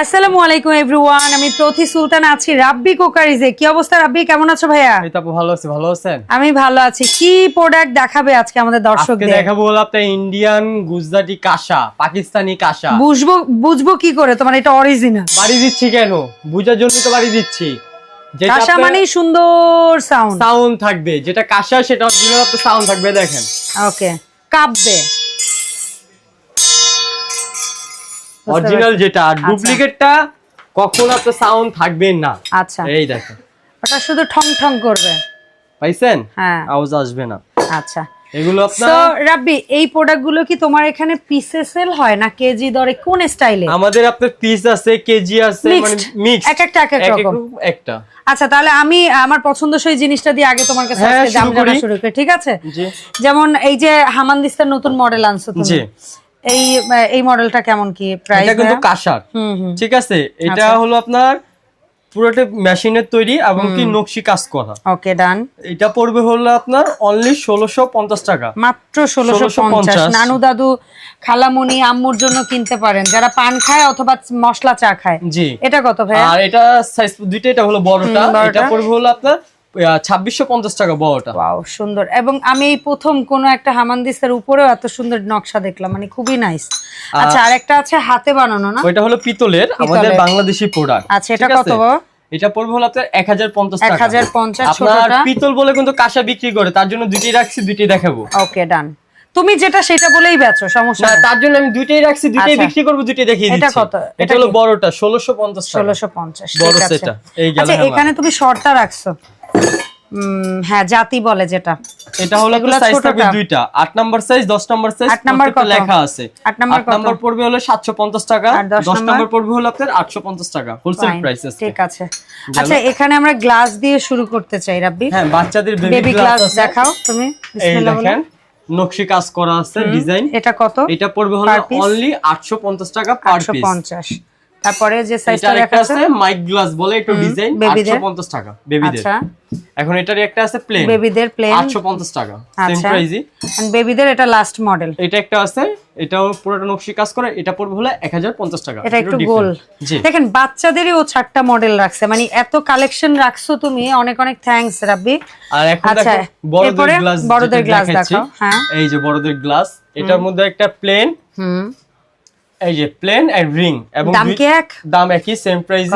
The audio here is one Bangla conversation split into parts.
আসসালামু আলাইকুম এভরিওয়ান আমি প্রতি সুলতান আছি রাব্বি কোকারিজে। কি অবস্থা রাব্বি? কেমন আছো ভাইয়া? এই তো ভালো আছি ভালো আছেন? আমি ভালো আছি। কি প্রোডাক্ট দেখাবে আজকে আমাদের আজকে দর্শকদের? দেখাবো হলো আপনার ইন্ডিয়ান গুজরাটি কাঁসা পাকিস্তানি কাঁসা। বুঝব বুঝব কি করে? তোমার এটা অরিজিনাল বাড়ি দিচ্ছি কেন? বুঝার জন্য তো বাড়ি দিচ্ছি। যেটা কাঁসা মানেই সুন্দর সাউন্ড সাউন্ড থাকবে। যেটা কাঁসা সেটা অরিজিনাল সাউন্ড থাকবে দেখেন। ওকে কাঁপবে অরিজিনাল যেটা আর ডুপ্লিকেটটা কখনো আপনার সাউন্ড থাকবে না। আচ্ছা। এই দেখেন ওটা শুধু ঠং ঠং করবে। পাইছেন? হ্যাঁ। আওয়াজ আসবে না। আচ্ছা। এগুলো তো রাব্বি এই প্রোডাক্টগুলো কি তোমার এখানে পিসে সেল হয় না কেজি দরে? কোন স্টাইলে আমাদের আপনার পিস আছে কেজি আছে মানে মিক্স এক একটা এক এক রকম। একটা। আচ্ছা তাহলে আমি আমার পছন্দসই জিনিসটা দিয়ে আগে তোমার কাছে হ্যাঁ, আজকে দাম জানা শুরু করি ঠিক আছে? জি। যেমন এই যে হামানদিস্তার নতুন মডেল আনছো তুমি। জি। এই এই মডেলটা কেমন কি প্রাইস এটা কিন্তু কাঁসার। ঠিক আছে? এটা আচ্ছা। হলো আপনার পুরোটা মেশিনের তৈরি এবং কি নকশি কাজ করা। ওকে ডান এটা পড়বে হলো আপনার অনলি ষোলোশো পঞ্চাশ টাকা। মাত্র ষোলোশো পঞ্চাশ। 1650 নানু দাদু খালামুনি আম্মুর জন্য কিনতে পারেন। যারা পান খায় অথবা মশলা চা খায়। জি। এটা কত ভাইয়া? আর এটা সাইজ দুইটা এটা হলো বড়টা। বড়টা। এটা পড়বে হলো আপনার ছাব্বিশশো পঞ্চাশ টাকা বড়টা সুন্দর। এবং আমি এই প্রথম কোনো একটা হামানদিস্তার উপরেও এত সুন্দর নকশা দেখলাম মানে খুবই নাইস আচ্ছা আর একটা আছে হাতে বানানো না? ওইটা হলো পিতলের আমাদের। বাংলাদেশি প্রোডাক্ট আচ্ছা, এটা কত এটা পড়বে হলো আপনার এক হাজার পঞ্চাশ টাকা। 1050 আপনার পিতল বলে কিন্তু কাঁসা বিক্রি করে তার জন্য দুইটাই রাখছি দুইটাই দেখাবো। ওকে ডান তুমি যেটা সেটা বলেই বেচো সমস্যা না তার জন্য আমি দুইটাই রাখছি দুইটাই আচ্ছা। বিক্রি করব দুইটাই দেখিয়ে দিচ্ছি। এটা কত? এটা হলো? বড়টা ষোলোশো পঞ্চাশ টাকা। ষোলোশো পঞ্চাশ বড় সেটা। এই আচ্ছা এখানে তুমি শর্টটা রাখছো। হ্যাঁ জাতি বলে যেটা। এটা হলো এগুলা সাইজ থাকবে দুইটা। আট নাম্বার সাইজ দশ নাম্বার সাইজ আট নাম্বার কত? লেখা আছে। আট নাম্বার আট কত? নাম্বার পড়বে হলো সাতশো পঞ্চাশ টাকা। আর দশ দশ নাম্বার? নাম্বার পড়বে হলো আপনার আটশো পঞ্চাশ টাকা। হোলসেল ঠিক আছে। আচ্ছা এখানে আমরা গ্লাস দিয়ে শুরু করতে চাই রাব্বি। হ্যাঁ বাচ্চাদের বেবি গ্লাস দেখাও তুমি বিসমিল্লাহ বলো। নকশি কাজ করা আছে ডিজাইন এটা কত? এটা পড়বে হলো অনলি আটশো পঞ্চাশ টাকা পার পিস পঞ্চাশ। তারপরে যে সাইজটা একটা আছে মাইক গ্লাস বলে একটু ডিজাইন বেবিদের? আটশো পঞ্চাশ টাকা বেবিদের আচ্ছা। এখন এটার একটা আছে প্লেন বেবিদের প্লেন আটশো পঞ্চাশ টাকা সেম প্রাইসই বেবিদের এটা লাস্ট মডেল এটা একটা আছে এটাও পুরোটা নকশি কাজ করে এটা পড়বে হলো এক হাজার পঞ্চাশ টাকা এটা একটু। গোল। দেখেন বাচ্চাদেরই ও চারটা মডেল রাখছে। মানে এত কালেকশন রাখছো তুমি অনেক অনেক থ্যাঙ্কস রাব্বি। আর এখন আচ্ছা, দেখো বড়দের গ্লাস বড়দের গ্লাস দেখাও, হ্যাঁ। এই যে বড়দের গ্লাস এটার মধ্যে একটা প্লেন হুম। এই যে প্লেন এন্ড রিং এবং দাম কি এক? দাম একই সেম প্রাইস?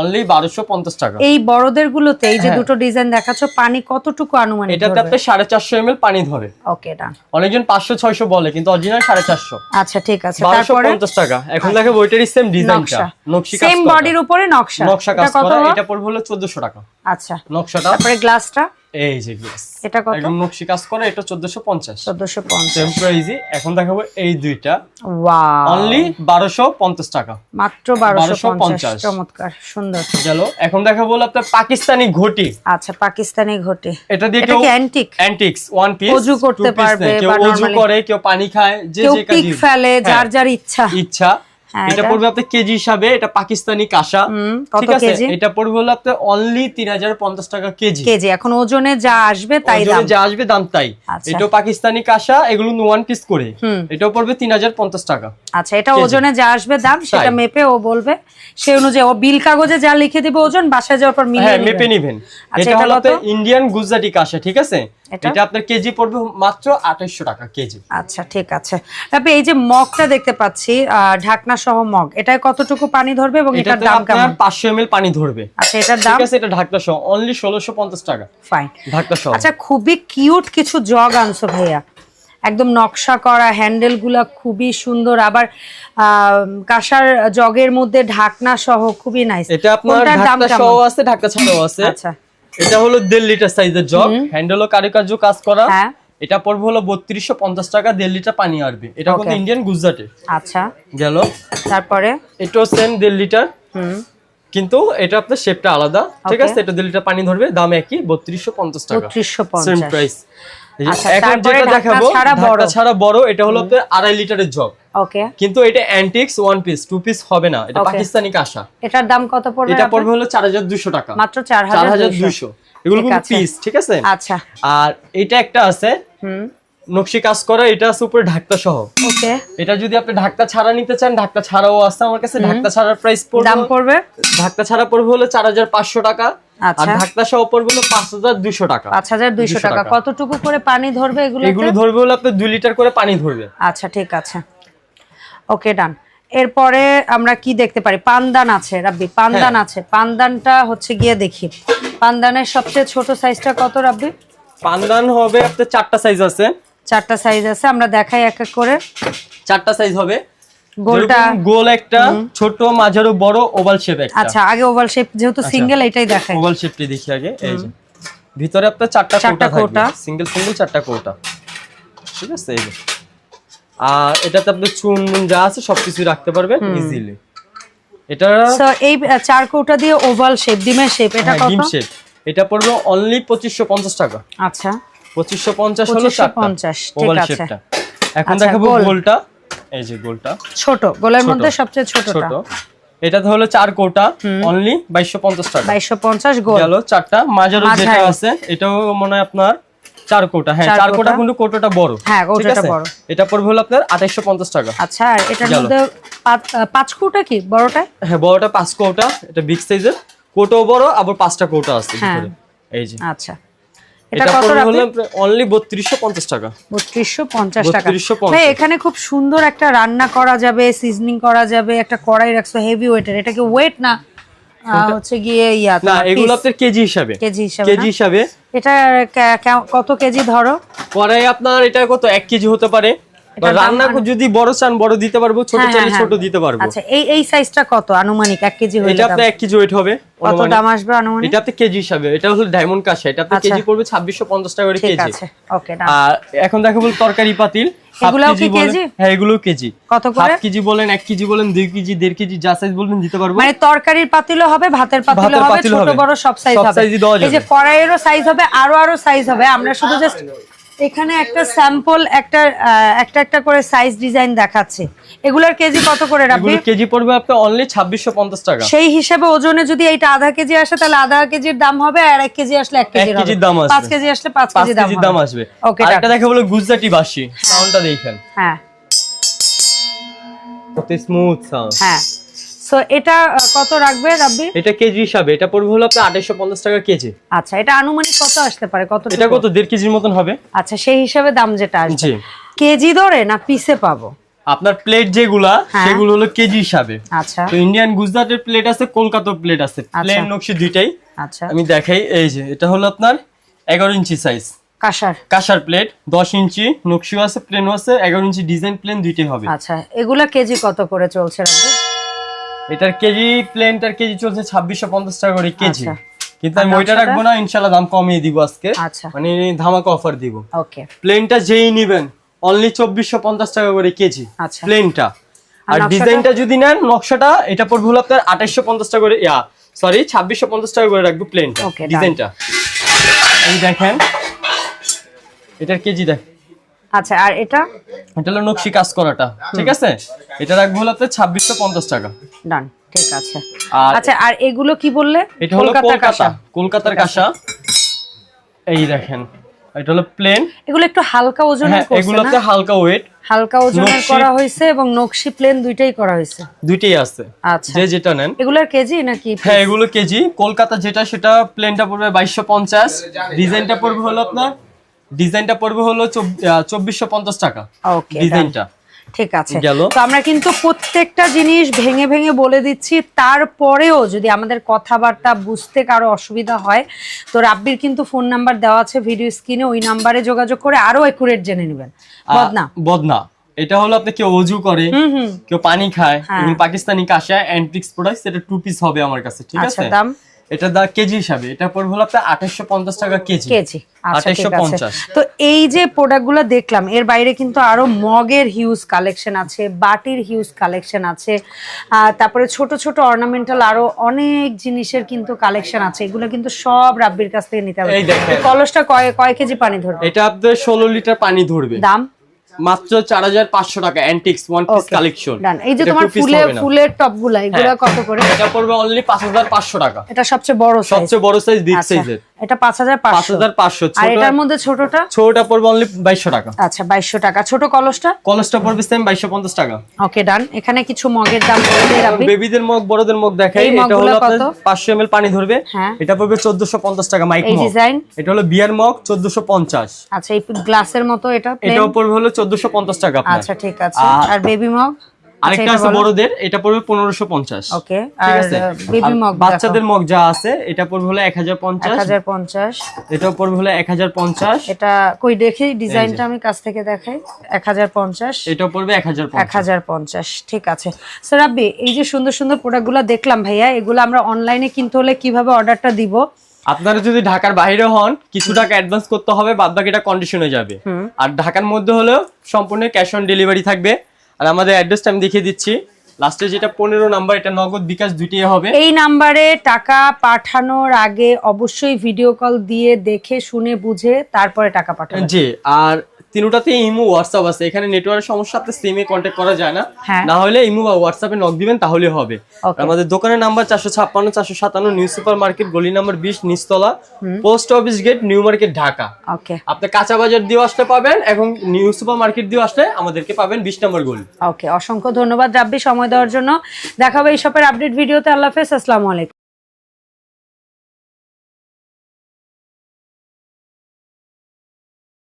অনলি বারোশো পঞ্চাশ টাকা। এই বড়দের গুলোতে এই যে হ্যাঁ। দুটো ডিজাইন দেখাচ্ছ পানি কতটুকু আনুমানিক এটাতে সাড়ে চারশো এম পানি ধরে। ওকে ডান অনেকজন পাঁচশো ছয়শো বলে কিন্তু অরিজিনাল সাড়ে চারশো। আচ্ছা ঠিক আছে। তারপরে? পঞ্চাশ টাকা। এখন দেখো ওইটারই সেম ডিজাইনটা নকশা। নকশি কাজ সেম। বডির উপরে নকশা। নকশা কাজ করা। এটা পড়বে হলো চোদ্দশো টাকা। আচ্ছা নকশাটা? তারপরে গ্লাসটা এই যে গ্লাস এটা কত? একদম নকশি কাজ করা এটা চোদ্দশো পঞ্চাশ। চোদ্দশো পঞ্চাশ। সেম প্রাইসই এখন দেখাবো এই দুইটা। ওয়াও অনলি বারোশো পঞ্চাশ টাকা। মাত্র 1250 চমৎকার সুন্দর। গেল। এখন দেখা বলো আপনার পাকিস্তানি ঘটি। আচ্ছা পাকিস্তানি ঘটি। এটা দিয়ে কেউ অ্যান্টিক অ্যান্টিক্স ওয়ান পিস অজু করতে পারবে কেউ বা করে কেউ পানি খায় যে কেউ পিক ফেলে যার যার ইচ্ছা। ইচ্ছা। হ্যাঁ, এটা এটা- পড়বে আপনার কেজি হিসাবে এটা পাকিস্তানি কাঁসা। ঠিক আছে? এটা পড়বে হলো আপনার অনলি তিন হাজার পঞ্চাশ টাকা কেজি। কেজি এখন ওজনে যা আসবে তাই দাম। যা আসবে দাম তাই। আচ্ছা। এটাও পাকিস্তানি কাঁসা এগুলো ওয়ান পিস করে। এটাও পড়বে তিন হাজার পঞ্চাশ টাকা। আচ্ছা এটা ওজনে যা আসবে দাম সেটা মেপে ও বলবে। সেই অনুযায়ী ও বিল কাগজে যা লিখে দিবে ওজন বাসায় যাওয়ার পর হ্যাঁ মেপে নিবেন। আচ্ছা, এটা এটা হলো ইন্ডিয়ান গুজরাটি কাঁসা ঠিক আছে? এটা? এটা আপনার কেজি পড়বে মাত্র আঠাইশশো টাকা কেজি। আচ্ছা ঠিক আছে। তারপরে এই যে মগটা দেখতে পাচ্ছি ঢাকনা সহ মগ এটায় কতটুকু পানি ধরবে এবং এটার দাম আপনার কেমন? পাঁচশো এম পানি ধরবে। আচ্ছা এটার দাম? ঠিক আছে এটা ঢাকনা সহ অনলি ষোলোশো পঞ্চাশ টাকা। ফাইন ঢাকনা সহ। আচ্ছা খুবই কিউট কিছু জগ আনছো ভাইয়া। একদম নকশা করা হ্যান্ডেলগুলা খুবই সুন্দর। আবার আহ, কাঁসার জগের মধ্যে ঢাকনা সহ খুবই নাইস এটা আপনার ঢাকনা সহ আছে ঢাকনা ছাড়াও আছে। আচ্ছা। এটা হলো দেড় লিটার সাইজের জগ। হ্যান্ডেলও কারুকার্য কাজ করা। হ্যাঁ। এটা পড়বে হলো বত্রিশশো পঞ্চাশ টাকা দেড় লিটার পানি আসবে এটা কিন্তু ইন্ডিয়ান গুজরাটে আচ্ছা। গেল। তারপরে? এটাও সেম দেড় লিটার। কিন্তু এটা আপনার শেপটা আলাদা। ঠিক আছে? এটা দেড় লিটার পানি ধরবে দাম একই বত্রিশশো পঞ্চাশ টাকা। বত্রিশশো সেম প্রাইস আচ্ছা, এখন যেটা দেখাবো ছাড়া বড়। ছাড়া বড় এটা হলো আপনার আড়াই লিটারের জগ। ওকে কিন্তু এটা antiques one piece two piece হবে না। এটা পাকিস্তানি কাঁসা। এটার দাম কত পড়বে এটা পড়বে হলো চার হাজার দুশো টাকা। মাত্র চার চার হাজার হাজার দুইশো। দুশো এগুলো কিন্তু পিস ঠিক আছে? আচ্ছা। আর এটা একটা আছে হুম। নকশি কাজ করা এটা আছে উপরে সহ। ওকে। এটা যদি আপনি ঢাকটা ছাড়া নিতে চান ছাড়াও আছে আমার কাছে। ছাড়ার প্রাইস দাম পড়বে? পড়বে ছাড়া পড়বে হলো চার হাজার পাঁচশো টাকা। আর আচ্ছা। সহ পড়বে হলো পাঁচ হাজার দুইশো টাকা। পাঁচ হাজার দুইশো টাকা। টাকা। কতটুকু করে পানি ধরবে এগুলো এগুলো ধরবে হলো আপনি দুই লিটার করে পানি ধরবে। আচ্ছা ঠিক আছে। ওকে ডান এরপরে আমরা কি দেখতে পারি? পানদান আছে রাব্বি। পানদান হ্যাঁ। আছে। পানদানটা হচ্ছে গিয়ে দেখি। পানদানের সবচেয়ে ছোট সাইজটা কত রাব্বি? পানদান হবে আপনার চারটা সাইজ আছে। চারটা সাইজ আছে আমরা দেখাই এক এক করে। চারটা সাইজ হবে। গোলটা গোল একটা ছোট মাঝারো বড় ওভাল শেপ একটা। আচ্ছা আগে ওভাল শেপ যেহেতু সিঙ্গেল এটাই দেখাই। ওভাল শেপটি দেখি আগে এই যে। ভিতরে আপনার চারটা চারটা কোটা কোটা। সিঙ্গেল সিঙ্গেল চারটা কোটা। ঠিক আছে এই যে। আর এটাতে আপনি চুন মুন যা আছে সবকিছু রাখতে পারবেন ইজিলি এটা সো এই আহ, চার কৌটা দিয়ে ওভাল শেপ ডিমের শেপ এটা হ্যাঁ, কত? ডিম শেপ এটা পড়বে অনলি পঁচিশশো পঞ্চাশ টাকা। আচ্ছা। পঁচিশশো পঞ্চাশ হলো 2550 চারটা ঠিক ওভাল। শেপটা এখন আচ্ছা, দেখাবো গোলটা। এই যে গোলটা। ছোট গোলের মধ্যে সবচেয়ে ছোটটা। ছোট। এটাতে হলো চার কোটা। অনলি বাইশশো পঞ্চাশ টাকা। বাইশশো পঞ্চাশ গোল। গেল চারটা। মাঝারো যেটা আছে এটাও মনে হয় আপনার চার কোটা হ্যাঁ চার কোটা। কোটা। কিন্তু কোটোটা বড় হ্যাঁ, কোটোটা বড়। এটা পড়বে হলো আপনার আঠাইশো পঞ্চাশ টাকা। আচ্ছা আর এটার মধ্যে পাঁচ- কৌটা কি? বড়টায় হ্যাঁ বড়টা পাঁচ কোটা এটা বিগ সাইজের। কোটাও বড় আবার পাঁচটা কোটা আছে হ্যাঁ। ভিতরে। এই যে। আচ্ছা। এটা কত হলো অনলি বত্রিশশো পঞ্চাশ টাকা। বত্রিশশো পঞ্চাশ টাকা। 3250 ভাই এখানে খুব সুন্দর একটা রান্না করা যাবে সিজনিং করা যাবে একটা কড়াই রাখছো হেভি ওয়েটের এটা কি ওয়েট না হচ্ছে গিয়ে ইয়া না এগুলো আপনার কেজি হিসাবে। কেজি হিসাবে কেজি হিসাবে। এটা কত কেজি ধরো? কড়াই আপনার এটা কত? এক কেজি হতে পারে। রান্না যদি বড় চান বড় দিতে পারব ছোট হ্যাঁ, চাইলে হ্যাঁ, ছোট হ্যাঁ। দিতে পারব। আচ্ছা এই এই সাইজটা কত? আনুমানিক এক কেজি হয়ে এটা আপনার এক কেজি ওয়েট হবে কত দাম আসবে আনুমানিক? এটা আপনি কেজি হিসাবে এটা হলো ডায়মন্ড কাশা এটা আচ্ছা। কেজি পড়বে ছাব্বিশশো পঞ্চাশ টাকা করে ঠিক কেজি। আছে। ওকে আর এখন দেখাবো তরকারি পাতিল। এগুলাও কি কেজি? হ্যাঁ এগুলো কেজি। কত করে? হাফ কেজি বলেন এক কেজি বলেন দুই কেজি দেড় কেজি যা সাইজ বলবেন দিতে পারব। মানে তরকারির পাতিলও হবে ভাতের পাতিলও হবে ছোট বড় সব সাইজ সব হবে। size-ই এই যে কড়াইয়েরও সাইজ হবে আরও আরও সাইজ হবে। আমরা শুধু জাস্ট এখানে একটা স্যাম্পল একটা একটা একটা করে সাইজ ডিজাইন দেখাচ্ছে। এগুলার কেজি কত করে রাখবি কেজি পড়বে আপনার অনলি ছাব্বিশশো পঞ্চাশ টাকা। সেই হিসাবে ওজনে যদি এটা আধা কেজি আসে তাহলে আধা কেজির দাম হবে আর এক কেজি আসলে এক কেজির কেজির দাম আসবে। পাঁচ কেজি আসলে পাঁচ পাঁচ কেজি দাম কেজির দাম আসবে। ওকে আর একটা দেখা বলো গুজরাটি বাসি সাউন্ডটা দেখেন। হ্যাঁ। কত স্মুথ সাউন্ড হ্যাঁ। সো এটা কত রাখবে রাব্বি? এটা কেজি হিসাবে এটা পড়বে হলো আপনার টাকা কেজি। আচ্ছা এটা আনুমানিক কত আসতে পারে? কত এটা কত দেড় কেজির মতন হবে। আচ্ছা সেই হিসাবে দাম যেটা আসবে। কেজি ধরে না পিসে পাবো? আপনার প্লেট যেগুলা হ্যাঁ। সেগুলো হলো কেজি হিসাবে। আচ্ছা। তো ইন্ডিয়ান গুজরাটের প্লেট আছে কলকাতার প্লেট আছে। প্লেন নকশি দুইটাই। আচ্ছা। আমি দেখাই এই যে এটা হলো আপনার এগারো ইঞ্চি সাইজ কাঁসার। কাঁসার প্লেট দশ ইঞ্চি নকশিও আছে প্লেনও আছে এগারো ইঞ্চি ডিজাইন প্লেন দুইটাই হবে। আচ্ছা এগুলা কেজি কত করে চলছে রাব্বি? এটার কেজি প্লেনটার কেজি চলছে ছাব্বিশশো পঞ্চাশ টাকা করে কেজি। আচ্ছা। কিন্তু আমি ওইটা রাখব না ইনশাল্লাহ দাম কমিয়ে দিব আজকে। আচ্ছা। মানে ধামাকা অফার দিব। ওকে। প্লেনটা যেই নিবেন অনলি চব্বিশশো পঞ্চাশ টাকা করে কেজি। আচ্ছা। প্লেনটা আর আর ডিজাইনটা যদি নেন নকশাটা এটা পড়বে হলো আপনার আঠাইশশো পঞ্চাশ টাকা করে ইয়া সরি ছাব্বিশশো পঞ্চাশ টাকা করে রাখব প্লেনটা ডিজাইনটা এই দেখেন এটার কেজি দেখ আচ্ছা আর এটা? এটা হলো নকশি কাজ করাটা ঠিক আছে? এটা রাখব হলো আপনার ছাব্বিশশো পঞ্চাশ টাকা। ডান ঠিক আছে। আচ্ছা আর এগুলো কি বললে? এটা হলো কলকাতা কলকাতার কাঁসা এই দেখেন এটা হলো প্লেন এগুলো একটু হালকা ওজনের হ্যাঁ করছে এগুলোতে হালকা ওয়েট হালকা ওজনের করা হয়েছে এবং নকশি প্লেন দুইটাই করা হয়েছে। দুইটাই আছে। আচ্ছা। যে যেটা নেন। এগুলার কেজি নাকি হ্যাঁ এগুলো কেজি। কলকাতা যেটা সেটা প্লেনটা পড়বে বাইশশো পঞ্চাশ। ডিজাইনটা পড়বে হলো আপনার ডিজাইনটা পড়বে হলো চব্বিশশো পঞ্চাশ টাকা। ওকে ডিজাইনটা। ঠিক আছে। তো আমরা কিন্তু প্রত্যেকটা জিনিস ভেঙে ভেঙে বলে দিচ্ছি। তারপরেও যদি আমাদের কথাবার্তা বুঝতে কারও অসুবিধা হয় তো রাব্বির কিন্তু ফোন নাম্বার দেওয়া আছে ভিডিও স্ক্রিনে। ওই নাম্বারে যোগাযোগ করে আরও একুরেট জেনে নেবেন। বদনা। বদনা। এটা হলো আপনি কেউ অজু করে কেউ পানি খায় হ্যাঁ। এবং পাকিস্তানি কাঁসা অ্যান্টিক্স প্রোডাক্ট এটা টু পিস হবে আমার কাছে ঠিক আচ্ছা আছে? দাম? এটা দা কেজি হিসাবে এটা পড়বে হলো আপনার আঠাশশো পঞ্চাশ টাকা কেজি। কেজি আচ্ছা ঠিক আছে। 2850 তো এই যে প্রোডাক্টগুলো দেখলাম এর বাইরে কিন্তু আরও মগের হিউজ কালেকশন আছে বাটির হিউজ কালেকশন আছে তারপরে ছোট ছোট অর্নামেন্টাল আরও অনেক জিনিসের কিন্তু কালেকশন আছে। এগুলো কিন্তু সব রাব্বির কাছ থেকে নিতে হবে। এই দেখেন। কলসটা কয় কয় কেজি পানি ধরবে? এটা আপনার ষোলো লিটার পানি ধরবে। দাম? মাত্র চার হাজার পাঁচশো টাকা অ্যান্টিক্স ওয়ান পিস কালেকশন এই যে তোমার ফুলে ফুলের টপগুলো এগুলো হ্যাঁ। কত করে? এটা পড়বে অনলি পাঁচ হাজার পাঁচশো টাকা। এটা সবচেয়ে বড় সাইজ সবচেয়ে বড় সাইজ বিগ সাইজের এটা পাঁচ হাজার পাঁচ পাঁচশো হাজার পাঁচশো আর এটার মধ্যে ছোটটা? ছোটটা পড়বে অনলি বাইশশো টাকা। আচ্ছা টাকা। ছোট কলসটা? কলেজটা পড়বে সেম বাইশশো পঞ্চাশ টাকা। ওকে ডান এখানে কিছু মগের দাম বলে দিই রাব্বি। বেবিদের মগ বড়দের মগ দেখাই। এটা হলো আপনার কত? পাঁচশো এম পানি ধরবে। হ্যাঁ। এটা পড়বে চোদ্দশো পঞ্চাশ টাকা মাইক এই ডিজাইন। এটা হলো বিয়ার মগ চোদ্দশো পঞ্চাশ। আচ্ছা এই গ্লাসের মতো এটা? এটাও পড়বে হলো চোদ্দশো পঞ্চাশ টাকা আপনার। আচ্ছা ঠিক আছে। আর বেবি মগ আরেকটা আছে বড়দের এটা পড়বে পনেরোশো পঞ্চাশ ওকে ঠিক আছে? বেবি মগ বাচ্চাদের মগ যা আছে এটা পড়বে হলো এক হাজার এক পঞ্চাশ হাজার পঞ্চাশ। এটাও পড়বে হলো এক হাজার পঞ্চাশ। এটা কই দেখি ডিজাইনটা আমি কাছ থেকে দেখাই। এক হাজার পঞ্চাশ। এটাও পড়বে এক হাজার এক হাজার পঞ্চাশ ঠিক আছে। স্যার আব্বি এই যে সুন্দর সুন্দর প্রোডাক্টগুলো দেখলাম ভাইয়া এগুলো আমরা অনলাইনে কিনতে হলে কীভাবে অর্ডারটা দিব? আপনারা যদি ঢাকার বাইরে হন কিছু টাকা অ্যাডভান্স করতে হবে বাদ বাকিটা কন্ডিশনে যাবে। আর ঢাকার মধ্যে হলেও সম্পূর্ণ ক্যাশ অন ডেলিভারি থাকবে। আর আমাদের অ্যাড্রেসটা আমি দেখিয়ে দিচ্ছি। লাস্টে যেটা পনেরো নাম্বার এটা নগদ বিকাশ দুইটাই হবে। এই নাম্বারে টাকা পাঠানোর আগে অবশ্যই ভিডিও কল দিয়ে দেখে শুনে বুঝে তারপরে টাকা পাঠাবেন। জি আর তিনটাতে ইমো হোয়াটসঅ্যাপ আছে। এখানে নেটওয়ার্কের সমস্যা আপনি সিমে কন্ট্যাক্ট করা যায় না। হ্যাঁ। না হলে ইমো বা হোয়াটসঅ্যাপে নক দিবেন তাহলে হবে। আমাদের দোকানের নাম্বার চারশো ছাপ্পান্ন চারশো সাতান্ন নিউ সুপার মার্কেট গলি নাম্বার বিশ নিচতলা post office gate new market Dhaka okay আপনি কাঁচা বাজার দিয়ে আসতে পাবেন এবং নিউ সুপার মার্কেট দিয়ে আসলে আমাদেরকে পাবেন বিশ নম্বর গলি। ওকে অসংখ্য ধন্যবাদ রাব্বি সময় দেওয়ার জন্য। দেখাবো এই সবের আপডেট ভিডিওতে। আল্লাহ হাফেজ আসসালামু আলাইকুম।